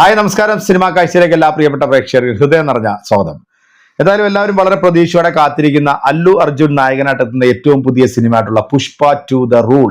Hi നമസ്കാരം. Cinema കാഴ്ചയിലേക്ക് എല്ലാ പ്രിയപ്പെട്ട പ്രേക്ഷകർക്കും ഹൃദയം നിറഞ്ഞ സ്വാഗതം. എന്തായാലും എല്ലാവരും വളരെ പ്രതീക്ഷയോടെ കാത്തിരിക്കുന്ന അല്ലു അർജുൻ നായകനായിട്ട് എത്തുന്ന ഏറ്റവും പുതിയ സിനിമയായിട്ടുള്ള പുഷ്പ ടു ദ റൂൾ.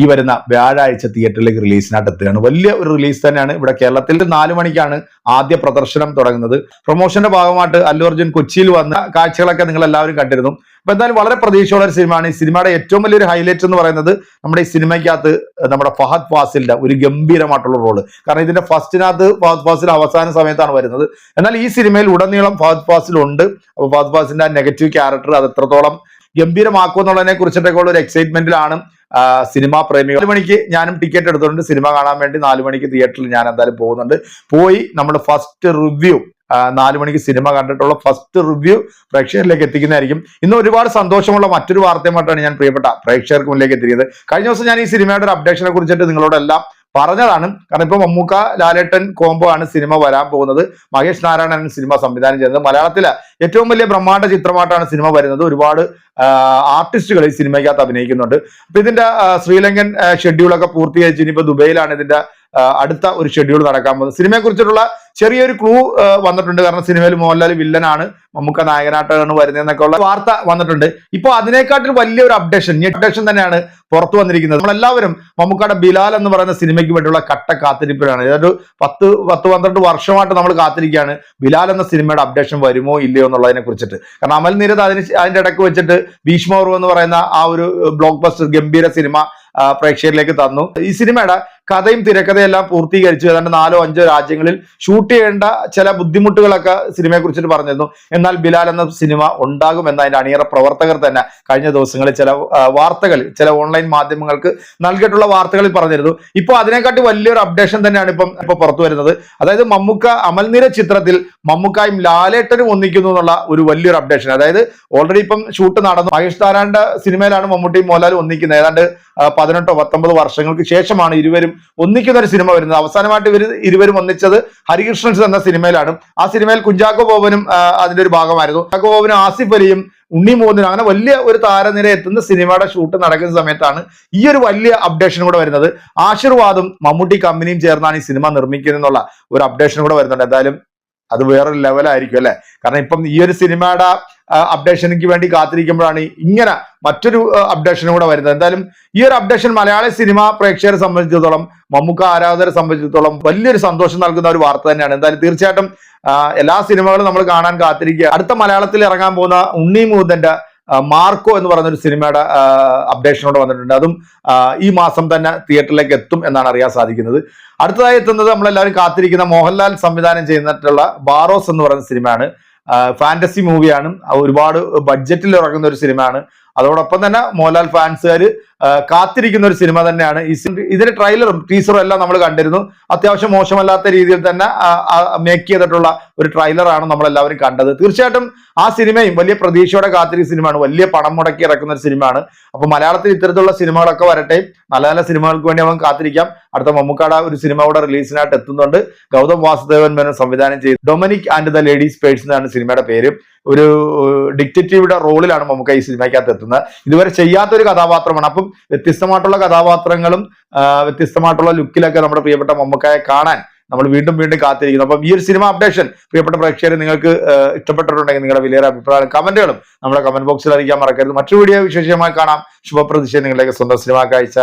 ഈ വരുന്ന വ്യാഴാഴ്ച തിയേറ്ററിലേക്ക് റിലീസിനായിട്ട് എത്തുകയാണ് വലിയ ഒരു റിലീസ് തന്നെയാണ് ഇവിടെ കേരളത്തിൽ നാലു മണിക്കാണ് ആദ്യ പ്രദർശനം തുടങ്ങുന്നത്. പ്രൊമോഷന്റെ ഭാഗമായിട്ട് അല്ലു അർജുൻ കൊച്ചിയിൽ വന്ന കാഴ്ചകളൊക്കെ നിങ്ങൾ എല്ലാവരും കണ്ടിരുന്നു. അപ്പൊ എന്തായാലും വളരെ പ്രതീക്ഷയുള്ള ഒരു സിനിമയാണ്. ഈ സിനിമയുടെ ഏറ്റവും വലിയൊരു ഹൈലൈറ്റ് എന്ന് പറയുന്നത് നമ്മുടെ ഈ സിനിമയ്ക്കകത്ത് നമ്മുടെ ഫഹദ് ഫാസിലിന്റെ ഒരു ഗംഭീരമായിട്ടുള്ള റോൾ കാരണം ഇതിന്റെ ഫസ്റ്റിനകത്ത് ഫഹദ് ഫാസിൽ അവസാന സമയത്താണ് വരുന്നത്. എന്നാൽ ഈ സിനിമയിൽ ഉടനീളം ഫഹദ് ഫാസിൽ ഉണ്ട്. അപ്പൊ ഫഹദ് ഫാസിന്റെ നെഗറ്റീവ് ക്യാരക്ടർ അത് എത്രത്തോളം ഗംഭീരമാക്കും എന്നുള്ളതിനെ കുറിച്ചിട്ടൊക്കെ ഉള്ള ഒരു എക്സൈറ്റ്മെന്റിലാണ് സിനിമാ പ്രേമികൾ. നാല് മണിക്ക് ഞാനും ടിക്കറ്റ് എടുത്തിട്ടുണ്ട്. സിനിമ കാണാൻ വേണ്ടി നാല് മണിക്ക് തിയേറ്ററിൽ ഞാൻ എന്തായാലും പോകുന്നുണ്ട്. പോയി നമ്മുടെ ഫസ്റ്റ് റിവ്യൂ നാല് മണിക്ക് സിനിമ കണ്ടിട്ടുള്ള ഫസ്റ്റ് റിവ്യൂ പ്രേക്ഷകരിലേക്ക് എത്തിക്കുന്നതായിരിക്കും. ഇന്ന് ഒരുപാട് സന്തോഷമുള്ള മറ്റൊരു വാർത്തയുമായിട്ടാണ് ഞാൻ പ്രിയപ്പെട്ട പ്രേക്ഷകർക്ക് മുന്നിലേക്ക് എത്തിയത് കഴിഞ്ഞ ദിവസം ഞാൻ ഈ സിനിമയുടെ ഒരു അപ്ഡേഷനെ കുറിച്ചിട്ട് നിങ്ങളോടെല്ലാം പറഞ്ഞതാണ്. കാരണം ഇപ്പൊ മമ്മൂക്ക ലാലേട്ടൻ കോംബോ ആണ് സിനിമ വരാൻ പോകുന്നത്. മഹേഷ് നാരായണൻ സിനിമ സംവിധാനം ചെയ്യുന്നത്. മലയാളത്തിലെ ഏറ്റവും വലിയ ബ്രഹ്മാണ്ഡ ചിത്രമായിട്ടാണ് സിനിമ വരുന്നത്. ഒരുപാട് ആർട്ടിസ്റ്റുകൾ ഈ സിനിമയ്ക്കകത്ത് അഭിനയിക്കുന്നുണ്ട്. അപ്പൊ ഇതിന്റെ ശ്രീലങ്കൻ ഷെഡ്യൂളൊക്കെ പൂർത്തീകരിച്ച് ഇനിയിപ്പോ ദുബൈയിലാണ് ഇതിന്റെ അടുത്ത ഒരു ഷെഡ്യൂൾ നടക്കാൻ പോകുന്നത്. സിനിമയെ കുറിച്ചിട്ടുള്ള ചെറിയൊരു ക്ലൂ വന്നിട്ടുണ്ട്. കാരണം സിനിമയിൽ മോഹൻലാൽ വില്ലനാണ്. മമ്മൂക്ക നായകനായിട്ടാണ് വരുന്നതെന്നൊക്കെ ഉള്ള വാർത്ത വന്നിട്ടുണ്ട്. ഇപ്പൊ അതിനെക്കാട്ടിൽ വലിയൊരു അപ്ഡേഷൻ ഈ അപ്ഡേഷൻ തന്നെയാണ് പുറത്തു വന്നിരിക്കുന്നത്. നമ്മളെല്ലാവരും മമ്മൂക്കയുടെ ബിലാൽ എന്ന് പറയുന്ന സിനിമയ്ക്ക് വേണ്ടിയുള്ള കട്ട കാത്തിരിപ്പിലാണ്. ഏതൊരു പത്ത് പത്ത് പന്ത്രണ്ട് വർഷമായിട്ട് നമ്മൾ കാത്തിരിക്കുകയാണ്. ബിലാൽ എന്ന സിനിമയുടെ അപ്ഡേഷൻ വരുമോ ഇല്ലയോ എന്നുള്ളതിനെ കുറിച്ചിട്ട്. കാരണം അമൽ നീരത് അതിന് അതിന്റെ ഇടയ്ക്ക് വെച്ചിട്ട് ഭീഷ്മോർവ് എന്ന് പറയുന്ന ആ ഒരു ബ്ലോക്ക് ബസ്റ്റർ ഗംഭീര സിനിമ പ്രേക്ഷകരിലേക്ക് തന്നു. ഈ സിനിമയുടെ കഥയും തിരക്കഥയും എല്ലാം പൂർത്തീകരിച്ചു. ഏതാണ്ട് നാലോ അഞ്ചോ രാജ്യങ്ങളിൽ ഷൂട്ട് ചെയ്യേണ്ട ചില ബുദ്ധിമുട്ടുകളൊക്കെ സിനിമയെ കുറിച്ചിട്ട് പറഞ്ഞിരുന്നു. എന്നാൽ ബിലാൽ എന്ന സിനിമ ഉണ്ടാകും എന്ന അതിന്റെ അണിയറ പ്രവർത്തകർ തന്നെ കഴിഞ്ഞ ദിവസങ്ങളിൽ ചില വാർത്തകൾ ചില ഓൺലൈൻ മാധ്യമങ്ങൾക്ക് നൽകിയിട്ടുള്ള വാർത്തകളിൽ പറഞ്ഞിരുന്നു. ഇപ്പോൾ അതിനെക്കാട്ടി വലിയൊരു അപ്ഡേഷൻ തന്നെയാണ് ഇപ്പം ഇപ്പൊ പുറത്തു വരുന്നത്. അതായത് മമ്മൂക്ക അമൽനിര ചിത്രത്തിൽ മമ്മൂക്കായും ലാലേട്ടനും ഒന്നിക്കുന്നു എന്നുള്ള ഒരു വലിയൊരു അപ്ഡേഷൻ. അതായത് ഓൾറെഡി ഇപ്പം ഷൂട്ട് നടന്നു. മഹേഷ് താരാന്റെ സിനിമയിലാണ് മമ്മൂട്ടിയും മോഹൻലാലും ഒന്നിക്കുന്നത്. ഏതാണ്ട് പതിനെട്ടോ പത്തൊമ്പത് വർഷങ്ങൾക്ക് ശേഷമാണ് ഇരുവരും ഒന്നിക്കുന്ന ഒരു സിനിമ വരുന്നത്. അവസാനമായിട്ട് ഇവർ ഇരുവരും ഒന്നിച്ചത് ഹരികൃഷ്ണൻസ് എന്ന സിനിമയിലാണ്. ആ സിനിമയിൽ കുഞ്ചാക്കോ ബോബനും അതിന്റെ ഒരു ഭാഗമായിരുന്നു. കുഞ്ചാക്കോ ബോബനും ആസിഫ് അലിയും ഉണ്ണി മോഹനും അങ്ങനെ വലിയ ഒരു താരനിര എത്തുന്ന സിനിമയുടെ ഷൂട്ട് നടക്കുന്ന സമയത്താണ് ഈ ഒരു വലിയ അപ്ഡേഷൻ കൂടെ വരുന്നത്. ആശീർവാദും മമ്മൂട്ടി കമ്പനിയും ചേർന്നാണ് ഈ സിനിമ നിർമ്മിക്കുന്നത് എന്നുള്ള ഒരു അപ്ഡേഷൻ കൂടെ വരുന്നുണ്ട്. എന്തായാലും അത് വേറൊരു ലെവലായിരിക്കും അല്ലെ? കാരണം ഇപ്പം ഈ ഒരു സിനിമയുടെ അപ്ഡേഷനിക്ക് വേണ്ടി കാത്തിരിക്കുമ്പോഴാണ് ഇങ്ങനെ മറ്റൊരു അപ്ഡേഷനും കൂടെ വരുന്നത്. എന്തായാലും ഈ ഒരു അപ്ഡേഷൻ മലയാള സിനിമ പ്രേക്ഷകരെ സംബന്ധിച്ചിടത്തോളം മമ്മൂക്ക ആരാധകരെ സംബന്ധിച്ചിടത്തോളം വലിയൊരു സന്തോഷം നൽകുന്ന ഒരു വാർത്ത തന്നെയാണ്. എന്തായാലും തീർച്ചയായിട്ടും എല്ലാ സിനിമകളും നമ്മൾ കാണാൻ കാത്തിരിക്കുക. അടുത്ത മലയാളത്തിൽ ഇറങ്ങാൻ പോകുന്ന ഉണ്ണി മൂതന്റെ മാർക്കോ എന്ന് പറയുന്ന ഒരു സിനിമയുടെ അപ്ഡേഷനോട് വന്നിട്ടുണ്ട്. അതും ഈ മാസം തന്നെ തിയേറ്ററിലേക്ക് എത്തും എന്നാണ് അറിയാൻ സാധിക്കുന്നത്. അടുത്തതായി എത്തുന്നത് നമ്മളെല്ലാവരും കാത്തിരിക്കുന്ന മോഹൻലാൽ സംവിധാനം ചെയ്യുന്നിട്ടുള്ള ബാറോസ് എന്ന് പറയുന്ന സിനിമയാണ്. ഫാന്റസി മൂവിയാണ് ഒരുപാട് ബഡ്ജറ്റിൽ ഇറങ്ങുന്ന ഒരു സിനിമയാണ് അതോടൊപ്പം തന്നെ മോഹൻലാൽ ഫാൻസുകാർ കാത്തിരിക്കുന്ന ഒരു സിനിമ തന്നെയാണ്. ഈ ഇതിന്റെ ട്രെയിലറും ടീസറും എല്ലാം നമ്മൾ കണ്ടിരുന്നു. അത്യാവശ്യം മോശമല്ലാത്ത രീതിയിൽ തന്നെ മേക്ക് ചെയ്തിട്ടുള്ള ഒരു ട്രെയിലറാണ് നമ്മൾ എല്ലാവരും കണ്ടത്. തീർച്ചയായിട്ടും ആ സിനിമയും വലിയ പ്രതീക്ഷയോടെ കാത്തിരിക്കുന്ന സിനിമയാണ്. വലിയ പണം മുടക്കി ഇറക്കുന്ന ഒരു സിനിമയാണ്. അപ്പൊ മലയാളത്തിൽ ഇത്തരത്തിലുള്ള സിനിമകളൊക്കെ വരട്ടെ. നല്ല നല്ല സിനിമകൾക്ക് വേണ്ടി അവൻ കാത്തിരിക്കാം. അടുത്ത മമ്മൂക്കാട ഒരു സിനിമ കൂടെ റിലീസിനായിട്ട് എത്തുന്നുണ്ട്. ഗൗതം വാസുദേവൻ മേനോൻ സംവിധാനം ചെയ്ത്. Dominic and the ladies purse എന്നാണ് സിനിമയുടെ പേര്. ഒരു ഡിക്റ്റേറ്റീവിയുടെ റോളിലാണ് മമ്മൂക്ക ഈ സിനിമയ്ക്കകത്ത് എത്തുന്നത് ഇതുവരെ ചെയ്യാത്ത ഒരു കഥാപാത്രമാണ്. അപ്പം വ്യത്യസ്തമായിട്ടുള്ള കഥാപാത്രങ്ങളും വ്യത്യസ്തമായിട്ടുള്ള ലുക്കിലൊക്കെ നമ്മുടെ പ്രിയപ്പെട്ട മമ്മൂക്കയെ കാണാൻ നമ്മൾ വീണ്ടും വീണ്ടും കാത്തിരിക്കുന്നു. അപ്പം ഈ ഒരു സിനിമ അപ്ഡേഷൻ പ്രിയപ്പെട്ട പ്രേക്ഷകരെ നിങ്ങൾക്ക് ഇഷ്ടപ്പെട്ടിട്ടുണ്ടെങ്കിൽ നിങ്ങളുടെ വിലയേറെ അഭിപ്രായം കമന്റുകളും നമ്മുടെ കമന്റ് ബോക്സിൽ അറിയിക്കാൻ മറക്കരുത്. മറ്റൊരു വീഡിയോ വിശേഷമായി കാണാം. ശുഭപ്രതിഷ്ഠ നിങ്ങളുടെ സ്വന്തം സിനിമ കാഴ്ച.